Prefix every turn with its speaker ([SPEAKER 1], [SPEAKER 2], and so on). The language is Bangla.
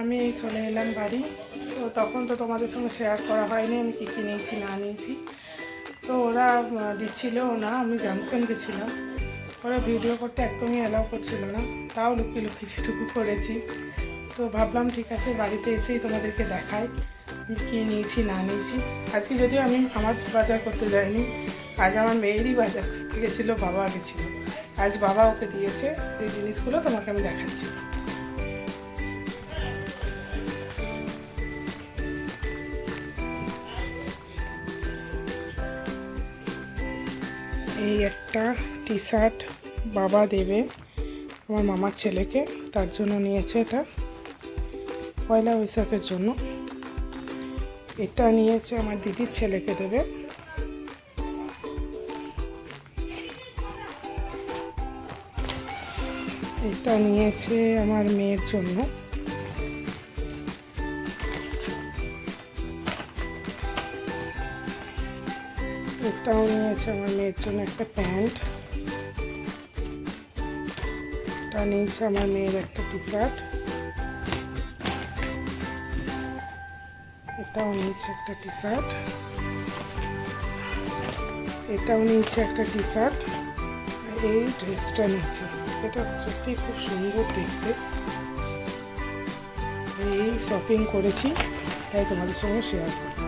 [SPEAKER 1] আমি চলে এলাম বাড়ি। তো তখন তো তোমাদের সঙ্গে শেয়ার করা হয়নি, আমি কী কী নিয়েছি, না নিয়েছি। তো ওরা দিচ্ছিলও না, আমি জাংশন গেছিলাম। ওরা ভিডিও করতে একদমই অ্যালাউ করছিল না। তাও লুকিয়ে লুকিয়ে যেটুকু করেছি। তো ভাবলাম, ঠিক আছে, বাড়িতে এসেই তোমাদেরকে দেখাই আমি কী নিয়েছি, না নিয়েছি। আজকে যদিও আমি আমার বাজার করতে যাইনি, আজ আমার মেয়েরই বাজার করতে গেছিল, বাবা গেছিল। আজ বাবা ওকে দিয়েছে, যে জিনিসগুলো তোমাকে আমি দেখাচ্ছি। এই একটা টি শার্ট বাবা দেবে আমার মামার ছেলেকে, তার জন্য নিয়েছে এটা, পয়লা বৈশাখের জন্য। এটা নিয়েছে আমার দিদির ছেলেকে দেবে। এটা নিয়েছে আমার মেয়ের জন্য। এটাও নিয়েছে আমার মেয়ের জন্য একটা প্যান্ট। এটা নিয়েছে আমার মেয়ের একটা টি শার্ট এটাও নিয়েছে একটা টি শার্ট এটাও নিয়েছে একটা টি শার্ট এই ড্রেসটা নিয়েছে। এটা সত্যি খুব সুন্দর দেখতে। এই শপিং করেছি, তাই তোমাদের সঙ্গে শেয়ার করি